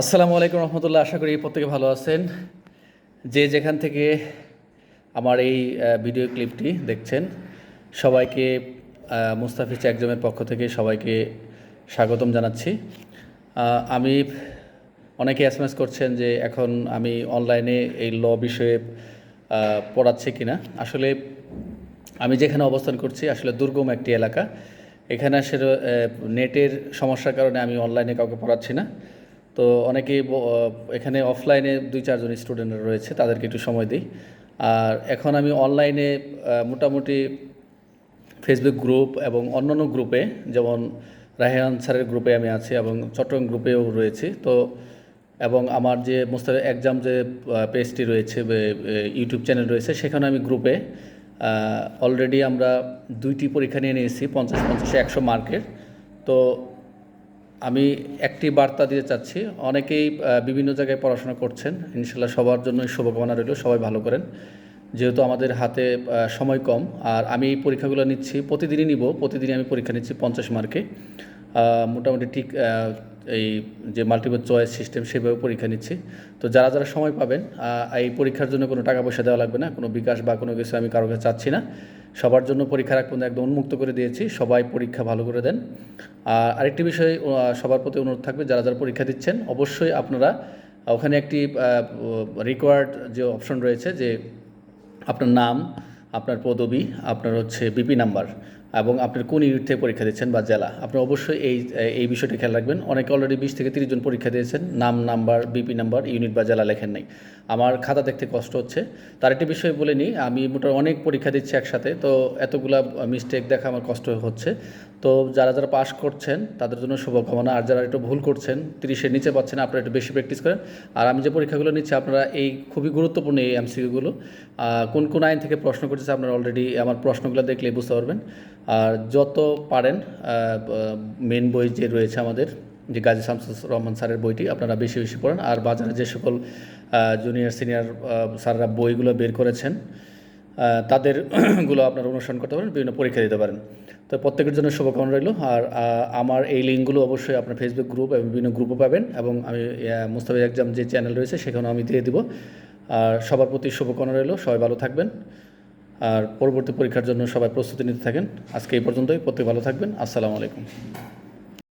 আসসালামু আলাইকুম রহমতুল্লাহ, আশা করি প্রত্যেকে ভালো আছেন। যে যেখান থেকে আমার এই ভিডিও ক্লিপটি দেখছেন, সবাইকে মুস্তাফিজ একজমের পক্ষ থেকে সবাইকে স্বাগতম জানাচ্ছি। আমি, অনেকে এস করছেন যে এখন আমি অনলাইনে এই ল বিষয়ে পড়াচ্ছি কিনা। আসলে আমি যেখানে অবস্থান করছি আসলে দুর্গম একটি এলাকা। এখানে আসলে নেটের সমস্যার কারণে আমি অনলাইনে কাউকে পড়াচ্ছি না। তো অনেকেই এখানে অফলাইনে দুই চারজন স্টুডেন্ট রয়েছে, তাদেরকে একটু সময় দিই। আর এখন আমি অনলাইনে মোটামুটি ফেসবুক গ্রুপ এবং অন্যান্য গ্রুপে যেমন রাহেয়ান স্যারের গ্রুপে আমি আছি এবং চট্টগ্রাম গ্রুপেও রয়েছি। তো, এবং আমার যে মোস্তাফ এক্সাম যে পেজটি রয়েছে ইউটিউব চ্যানেল রয়েছে, সেখানে আমি গ্রুপে অলরেডি আমরা দুইটি পরীক্ষা নিয়ে নিয়েছি, পঞ্চাশ, পঞ্চাশে একশো মার্কের তো আমি একটি বার্তা দিতে চাচ্ছি। অনেকেই বিভিন্ন জায়গায় পড়াশোনা করছেন। ইনশাল্লাহ সবার জন্যই শুভকামনা রইল। সবাই ভালো করেন। যেহেতু আমাদের হাতে সময় কম। আর আমি এই পরীক্ষাগুলো নিচ্ছি, প্রতিদিনই নিব। প্রতিদিনই আমি পরীক্ষা নিচ্ছি পঞ্চাশ মার্কে। মোটামুটি ঠিক এই যে মাল্টিপল চয়েস সিস্টেম সেভাবে পরীক্ষা নিচ্ছি। তো যারা যারা সময় পাবেন এই পরীক্ষার জন্য কোনো টাকা পয়সা দেওয়া লাগবে না, কোনো বিকাশ বা কোনো কিছু আমি কারও কাছে চাচ্ছি না। সবার জন্য পরীক্ষার এক পর্যন্ত একদম উন্মুক্ত করে দিয়েছি, সবাই পরীক্ষা ভালো করে দেন। আর আরেকটি বিষয় সবার প্রতি অনুরোধ থাকবে, যারা যারা পরীক্ষা দিচ্ছেন, অবশ্যই আপনারা ওখানে একটি রিকোয়ার্ড যে অপশন রয়েছে যে আপনার নাম আপনার পদবি, আপনার হচ্ছে বিপি নাম্বার এবং আপনার কোন ইউনিট থেকে পরীক্ষা দিচ্ছেন বা জেলা। আপনি অবশ্যই এই এই বিষয়টি খেয়াল রাখবেন। অনেকে অলরেডি বিশ থেকে তিরিশ জন পরীক্ষা দিয়েছেন, নাম নাম্বার বিপি নাম্বার ইউনিট বা জেলা লেখেন নাই। আমার খাতা দেখতে কষ্ট হচ্ছে। তার একটি বিষয় বলে নিই, আমি মোটামুটি অনেক পরীক্ষা দিচ্ছি একসাথে, তো এতগুলা মিস্টেক দেখা আমার কষ্ট হচ্ছে। তো যারা যারা পাস করছেন, তাদের জন্য শুভকামনা। আর যারা একটু ভুল করছেন, তিরিশের নিচে পাচ্ছেন, আপনারা একটু বেশি প্র্যাকটিস করেন। আর আমি যে পরীক্ষাগুলো নিচ্ছি, আপনারা এই খুবই গুরুত্বপূর্ণ এই এমসিকিউগুলো কোন কোন আইন থেকে প্রশ্ন করতেছে আপনারা অলরেডি আমার প্রশ্নগুলো দেখলে বুঝতে পারবেন। আর যত পারেন মেন বই যে রয়েছে আমাদের যে গাজী শামসুর রহমান স্যারের বইটি আপনারা বেশি বেশি পড়েন। আর বাজারে যে সকল জুনিয়র সিনিয়র স্যাররা বইগুলো বের করেছেন আহ, তাদেরগুলো আপনারা অনুসরণ করতে পারেন বিভিন্ন পরীক্ষা দিতে পারেন। তো প্রত্যেকের জন্য শুভকামনা রইল। আর আমার এই লিঙ্কগুলো অবশ্যই আপনার ফেসবুক গ্রুপ এবং বিভিন্ন গ্রুপও পাবেন এবং আমি মুস্তাফিজ এক্সাম যে চ্যানেল রয়েছে সেখানেও আমি দিয়ে দিব। আর সবার প্রতি শুভকামনা রইল। সবাই ভালো থাকবেন। আর পরবর্তী পরীক্ষার জন্য সবাই প্রস্তুতি নিতে থাকেন। আজকে এই পর্যন্তই। প্রত্যেক ভালো থাকবেন। আসসালামু আলাইকুম।